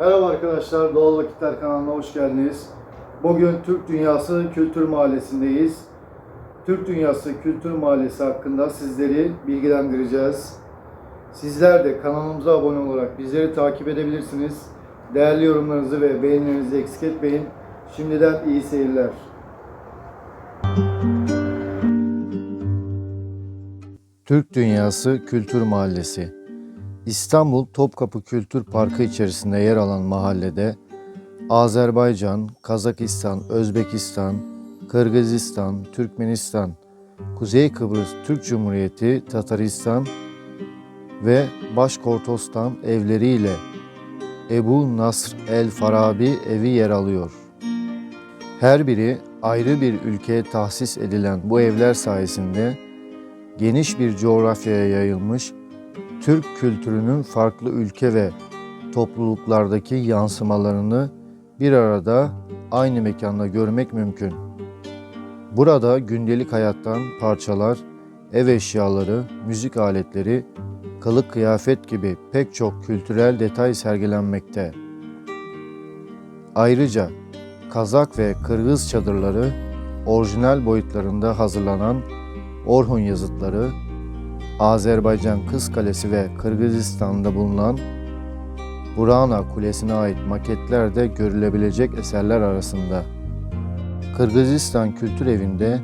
Merhaba arkadaşlar, Doğal Vakitler kanalına hoş geldiniz. Bugün Türk Dünyası Kültür Mahallesi'ndeyiz. Türk Dünyası Kültür Mahallesi hakkında sizleri bilgilendireceğiz. Sizler de kanalımıza abone olarak bizleri takip edebilirsiniz. Değerli yorumlarınızı ve beğenilerinizi eksik etmeyin. Şimdiden iyi seyirler. Türk Dünyası Kültür Mahallesi İstanbul Topkapı Kültür Parkı içerisinde yer alan mahallede Azerbaycan, Kazakistan, Özbekistan, Kırgızistan, Türkmenistan, Kuzey Kıbrıs Türk Cumhuriyeti, Tataristan ve Başkortostan evleriyle Ebu Nasr el Farabi evi yer alıyor. Her biri ayrı bir ülkeye tahsis edilen bu evler sayesinde geniş bir coğrafyaya yayılmış Türk kültürünün farklı ülke ve topluluklardaki yansımalarını bir arada aynı mekanda görmek mümkün. Burada gündelik hayattan parçalar, ev eşyaları, müzik aletleri, kılık kıyafet gibi pek çok kültürel detay sergilenmekte. Ayrıca Kazak ve Kırgız çadırları, orijinal boyutlarında hazırlanan Orhun yazıtları, Azerbaycan Kız Kalesi ve Kırgızistan'da bulunan Burana Kulesi'ne ait maketler de görülebilecek eserler arasında. Kırgızistan Kültür Evi'nde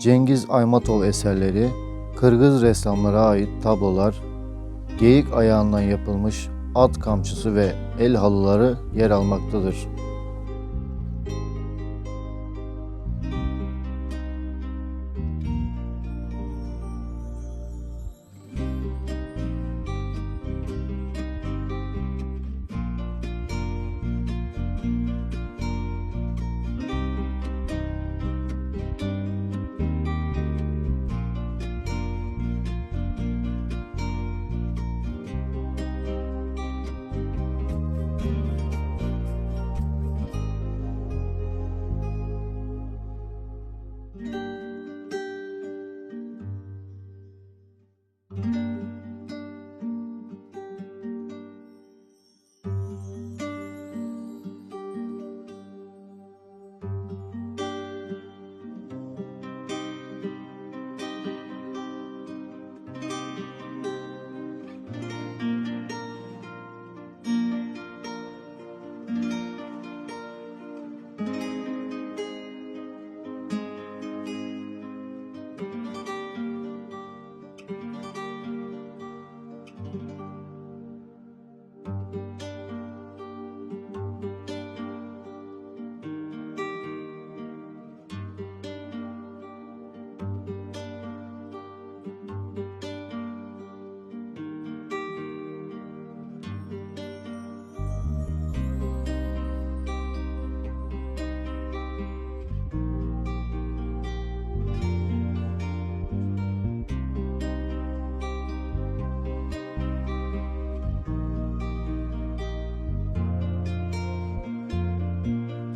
Cengiz Aymatov eserleri, Kırgız ressamlara ait tablolar, geyik ayağından yapılmış at kamçısı ve el halıları yer almaktadır.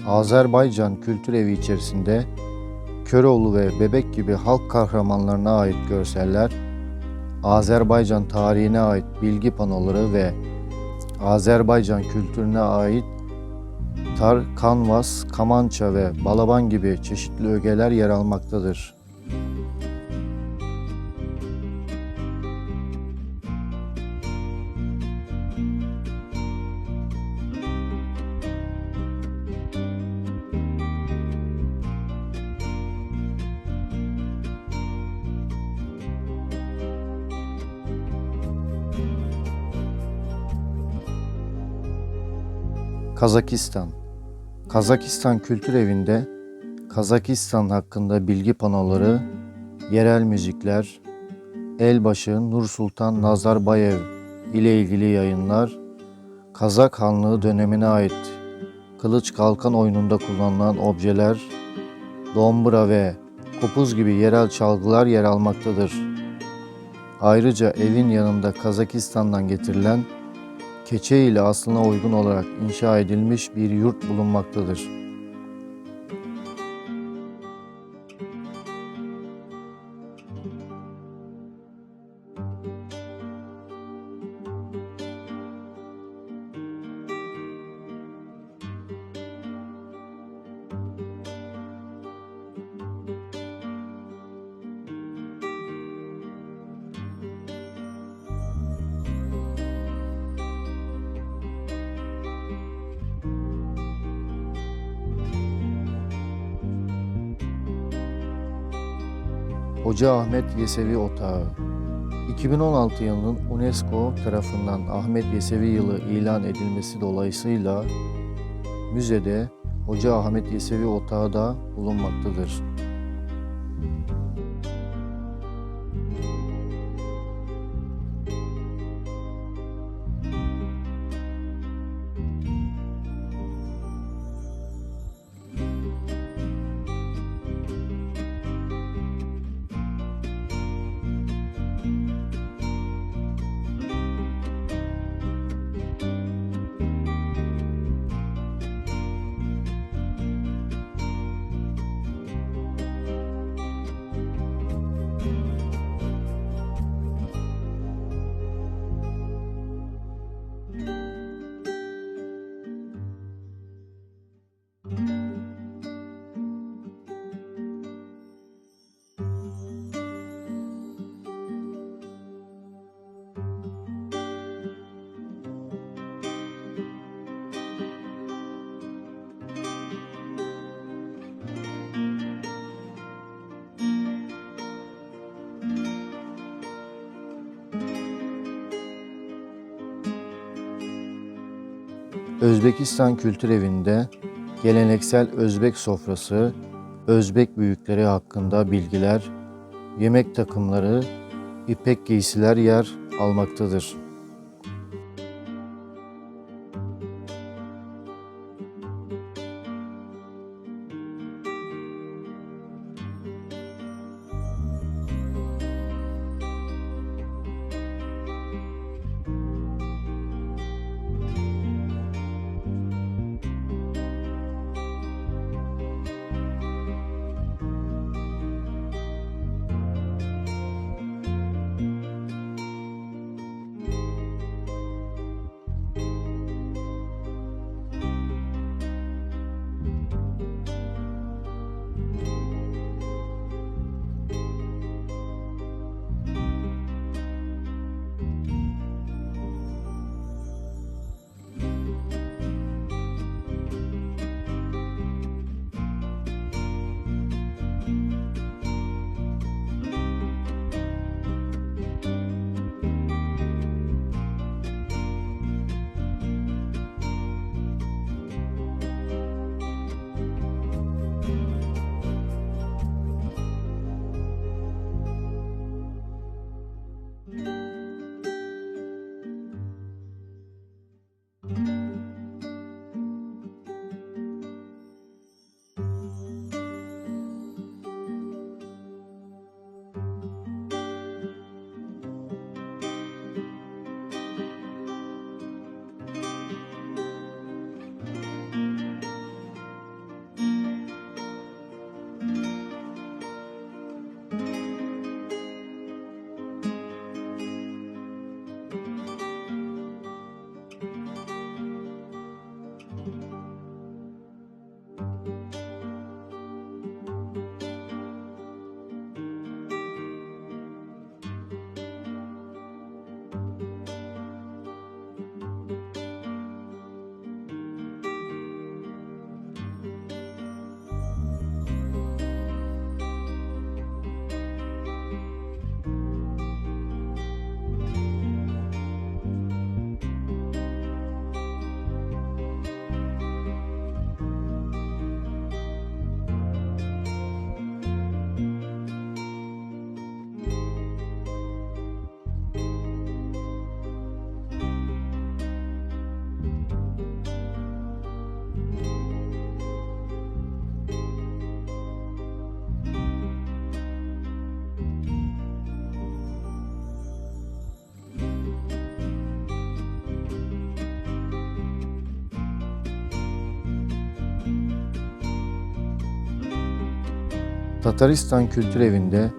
Azerbaycan Kültür Evi içerisinde Köroğlu ve Bebek gibi halk kahramanlarına ait görseller, Azerbaycan tarihine ait bilgi panoları ve Azerbaycan kültürüne ait tar, kanvas, kamança ve balaban gibi çeşitli ögeler yer almaktadır. Kazakistan Kazakistan Kültür Evi'nde Kazakistan hakkında bilgi panoları, yerel müzikler, Elbaşı Nur Sultan Nazarbayev ile ilgili yayınlar, Kazak Hanlığı dönemine ait kılıç kalkan oyununda kullanılan objeler, dombra ve kopuz gibi yerel çalgılar yer almaktadır. Ayrıca evin yanında Kazakistan'dan getirilen keçe ile aslına uygun olarak inşa edilmiş bir yurt bulunmaktadır. Hoca Ahmet Yesevi Otağı 2016 yılının UNESCO tarafından Ahmet Yesevi Yılı ilan edilmesi dolayısıyla müzede Hoca Ahmet Yesevi Otağı da bulunmaktadır. Özbekistan Kültür Evi'nde geleneksel Özbek sofrası, Özbek büyükleri hakkında bilgiler, yemek takımları, ipek giysiler yer almaktadır. Tataristan Kültür Evi'nde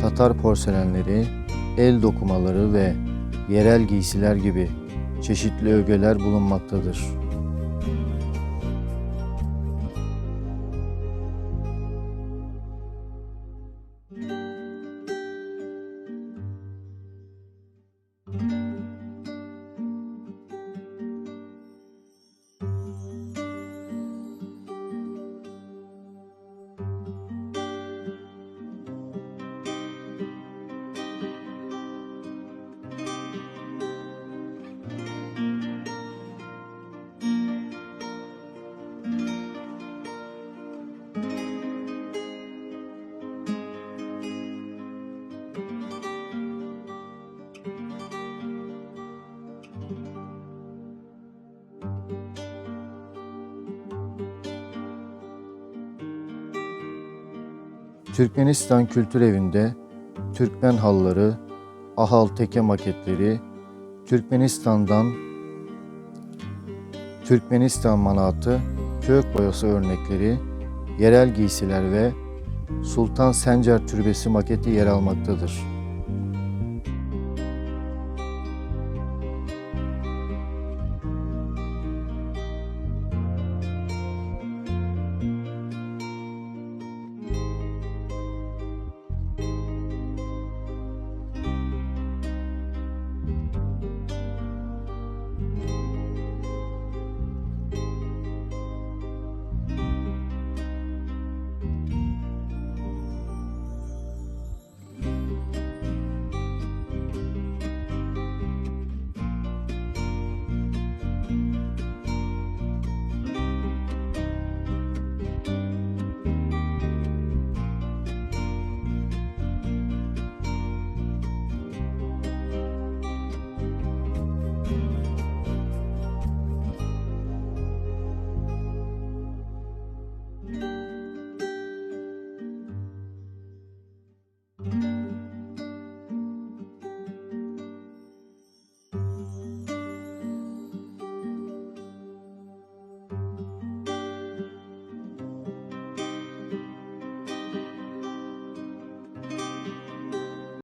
Tatar porselenleri, el dokumaları ve yerel giysiler gibi çeşitli ögeler bulunmaktadır. Türkmenistan Kültür Evi'nde Türkmen halları, ahal teke maketleri, Türkmenistan'dan Türkmenistan manatı, kök boyası örnekleri, yerel giysiler ve Sultan Sencer Türbesi maketi yer almaktadır.